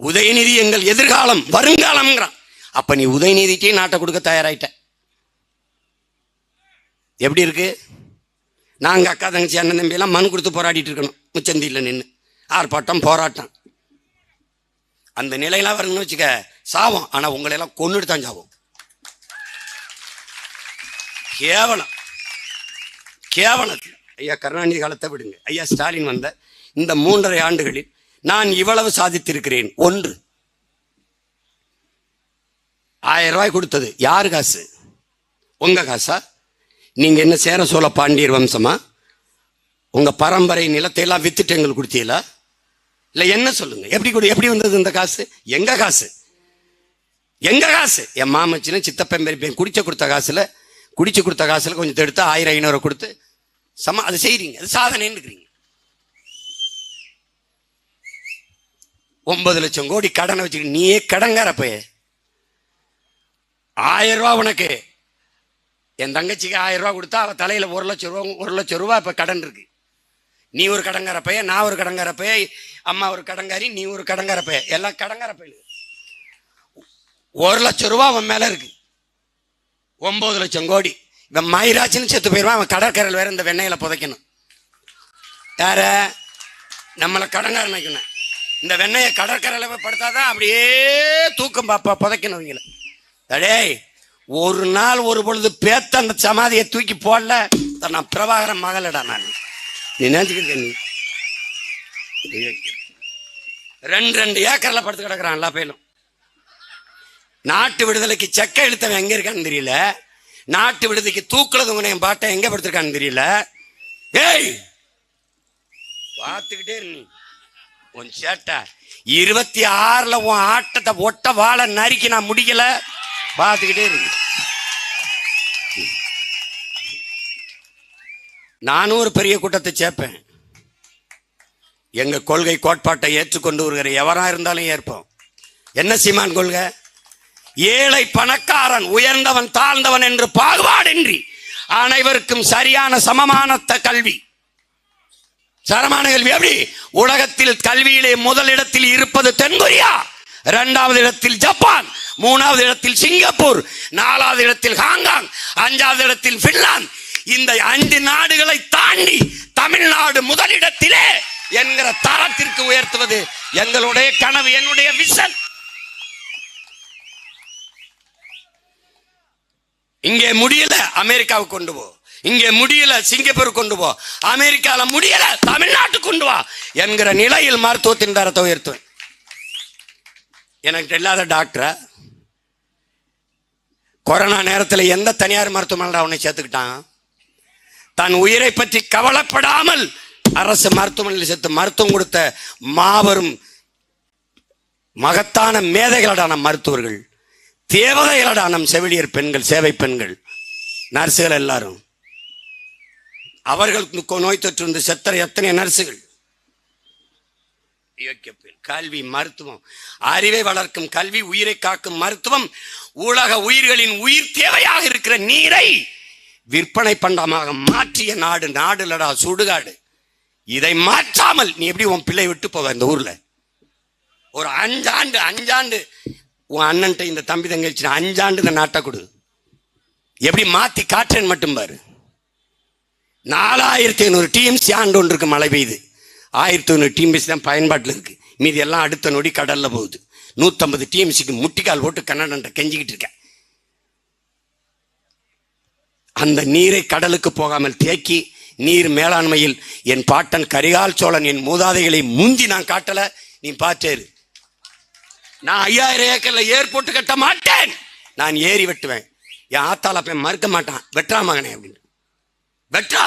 உதயநிதி எங்கள் எதிர்காலம் வருங்காலம்ங்கிறான். அப்ப நீ உதயநிதிக்கே நாட்டை கொடுக்க தயாராயிட்ட. எப்படி இருக்கு? நாங்கள் அக்கா தங்கச்சி அண்ணன் தம்பி எல்லாம் மனு கொடுத்து போராடிட்டு இருக்கணும். முச்சந்தியில் நின்று ஆர்ப்பாட்டம் போராட்டம். அந்த நிலையெல்லாம் வரணும்னு வச்சுக்க சாவம் ஆனால் உங்களையெல்லாம் கொன்னுட்டு தான் சாவோம் கேவலம். கேவலத்தில். ஐயா கருணாநிதி காலத்தை விடுங்க. ஐயா ஸ்டாலின் வந்த இந்த மூன்றரை ஆண்டுகளில் நான் இவ்வளவு சாதித்திருக்கிறேன். ஒன்று. ஆயிரம் ரூபாய் கொடுத்தது. யார் காசு? உங்க காசா? நீங்க என்ன சேர சோழ பாண்டியர் வம்சமா? உங்க பரம்பரை நிலத்தை எல்லாம் வித்துட்டு எங்களுக்கு கொடுத்தீங்களா? இல்ல என்ன சொல்லுங்க? எப்படி கொடு எப்படி வந்தது இந்த காசு? எங்க காசு? எங்க காசு? என் மாமச்சின சித்தப்பன் பெரியப்பன் குடிச்ச கொடுத்த காசுல குடிச்சு கொடுத்த காசுல கொஞ்சம் எடுத்து ஆயிரம் ஐநூறு கொடுத்து சம அது செய்றீங்க. அது சாதனைன்னு இருக்கிறீங்க. ஒன்பது லட்சம் கோடி கடனை வச்சுக்கிட்டு நீயே கடங்கார போய். ஆயிரம் ரூபா உனக்கு. என் தங்கச்சிக்கு ஆயிரம் ரூபா கொடுத்தா அவள் தலையில் ஒரு லட்சம் ரூபா ஒரு லட்சம் ரூபா இப்போ கடன் இருக்கு. நீ ஒரு கடங்கார பைய நான் ஒரு கடங்கார பைய அம்மா ஒரு கடங்காரி நீ ஒரு கடங்கார பைய. எல்லாம் கடங்கார பையன் ஒரு லட்சம் ரூபா அவன் மேலே இருக்கு. ஒன்பது லட்சம் கோடி. இவன் மயிராச்சின்னு செத்து போயிடுவான் அவன் கடற்கரையில் வேற இந்த வெண்ணெயில புதைக்கணும். யார? நம்மளை கடங்காரன் வைக்கணும். இந்த வெண்ணெயை கடற்கரையில் போய் படுத்தாதான் அப்படியே தூக்கம் பாப்பா புதைக்கணும் அவங்கள அடேய் ஒரு நாள் ஒரு பொழுது பேத்த அந்த சமாதியை தூக்கி போடல நான் பிரபாகரன் மகளடா நான். நீ நினைச்சுக்கிட்ட நீ. ரெண்டு ரெண்டு ஏக்கர்ல படுத்து கிடக்குறான் எல்லா பேரும் நாட்டு விடுதலைக்கு செக்க இழுத்தவன் எங்க இருக்கான்னு தெரியல. நாட்டு விடுதலைக்கு தூக்குறது உங்க என் பாட்டை எங்க படுத்திருக்கான்னு தெரியல. ஏய் பார்த்துக்கிட்டே இரு உன் சேட்டை. இருபத்தி ஆறுல உன் ஆட்டத்தை ஒட்ட வாழை நறுக்கி நான் முடிக்கல. பார்த்துக்கிட்டே இருக்கு நானும் ஒரு பெரிய கூட்டத்தை சேர்ப்பேன். எங்க கொள்கை கோட்பாட்டை ஏற்றுக்கொண்டு வருகிற எவரா இருந்தாலும் ஏற்போம். என்ன சீமான் கொள்கை? ஏழை பணக்காரன் உயர்ந்தவன் தாழ்ந்தவன் என்று பாகுபாடின்றி அனைவருக்கும் சரியான சமமான கல்வி. சரமான கல்வி. எப்படி? உலகத்தில் கல்வியிலே முதலிடத்தில் இருப்பது தென்கொரியா இரண்டாவது இடத்தில் ஜப்பான் மூணாவது இடத்தில் சிங்கப்பூர் நாலாவது இடத்தில் ஹாங்காங் அஞ்சாவது இடத்தில் பின்லாந்து. இந்த அஞ்சு நாடுகளை தாண்டி தமிழ்நாடு முதலிடத்திலே என்கிற தரத்திற்கு உயர்த்துவது எங்களுடைய கனவு என்னுடைய விஷன் இங்கே முடியல அமெரிக்காவுக்கு கொண்டு போ. இங்கே முடியல சிங்கப்பூர் கொண்டு போ. அமெரிக்காவில் முடியல தமிழ்நாட்டுக்கு கொண்டு வா என்கிற நிலையில் மருத்துவத்தின் தரத்தை உயர்த்துவேன். எனக்கு இல்லாத டாக்டரை கொரோனா நேரத்தில் எந்த தனியார் மருத்துவமனையில் அவனை சேர்த்துக்கிட்டான்? தன் உயிரை பற்றி கவலைப்படாமல் அரசு மருத்துவமனையில் சேர்த்து மருத்துவம் கொடுத்த மாபெரும் மகத்தான மேதைகளடான மருத்துவர்கள் தேவதைகளடான செவிலியர் பெண்கள் சேவை பெண்கள் நர்சுகள் எல்லாரும். அவர்களுக்கு நோய் தொற்று வந்து செத்தர எத்தனை நர்சுகள்? கல்வி மருத்துவம். அறிவை வளர்க்கும் கல்வி உயிரை காக்கும் மருத்துவம் உலக உயிர்களின் உயிர் தேவையாக இருக்கிற நீரை விற்பனை பண்டமாக மாற்றிய நாடு நாடுலடா சுடுகாடு. இதை மாற்றாமல் நீ எப்படி உன் பிள்ளை விட்டு போவ இந்த ஊர்ல? ஒரு அஞ்சாண்டு அஞ்சாண்டு உன் அண்ணன்ட்ட இந்த தம்பி தங்கச்சி அஞ்சாண்டு இந்த நாட்டை கொடு. எப்படி மாத்தி காற்றேன் மட்டும் பாரு. நாலாயிரத்தி ஐநூறு டிஎம்சி ஆண்டு ஒன்று இருக்கு மழை பெய்யுது? ஆயிரத்தி ஐநூறு டிஎம்சி தான் பயன்பாட்டில் இருக்கு. மீதி எல்லாம் அடுத்த நொடி கடலில் போகுது. நூற்றம்பது டிஎம்சிக்கு முட்டிக்கால் போட்டு கன்னடன்ட்ட கெஞ்சிக்கிட்டு இருக்கேன். அந்த நீரை கடலுக்கு போகாமல் தேக்கி நீர் மேலாண்மையில் என் பாட்டன் கரிகால் சோழன் என் மூதாதைகளை முந்தி நான் காட்டல. நீ பார்த்தேரு நான் ஐயாயிரம் ஏக்கர்ல ஏர்போர்ட் கட்ட மாட்டேன். நான் ஏறி வெட்டுவேன். என் ஆத்தால போய் மறுக்க மாட்டான். வெட்டுறா மகனே அப்படின்னு. வெட்டா.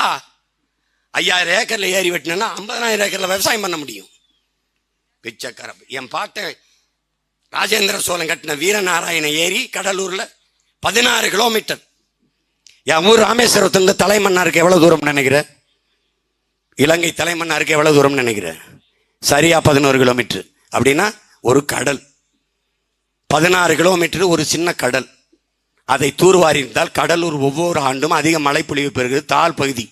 ஐயாயிரம் ஏக்கரில் ஏறி வெட்டினேன்னா ஐம்பதனாயிரம் ஏக்கரில் விவசாயம் பண்ண முடியும். பிச்சைக்கார என் பாட்டை ராஜேந்திர சோழன் கட்டின வீரநாராயண ஏரி கடலூரில் பதினாறு கிலோமீட்டர். என் ஊர் ராமேஸ்வரத்துலேருந்து தலைமன்னாருக்கு எவ்வளோ தூரம் நினைக்கிறேன் இலங்கை தலைமன்னாருக்கு எவ்வளோ தூரம் நினைக்கிறேன் சரியா பதினோரு கிலோமீட்டர். அப்படின்னா ஒரு கடல். பதினாறு கிலோமீட்டர் ஒரு சின்ன கடல். அதை தூர்வாரியிருந்தால் கடலூர் ஒவ்வொரு ஆண்டும் அதிக மழை பொழிவு பெறுகிறது. தாழ் பகுதி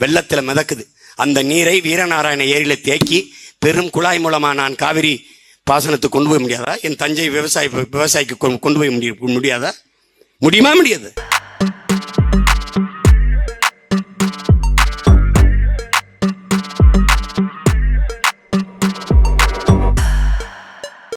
வெள்ளத்தில் மிதக்குது. அந்த நீரை வீரநாராயண ஏரியில் தேக்கி பெரும் குழாய் மூலமாக நான் காவிரி பாசனத்துக்கு கொண்டு போய் முடியாதா? என் தஞ்சை விவசாய விவசாயிக்கு கொண்டு கொண்டு போய் முடிய முடியாதா? முடியுமா முடியாது?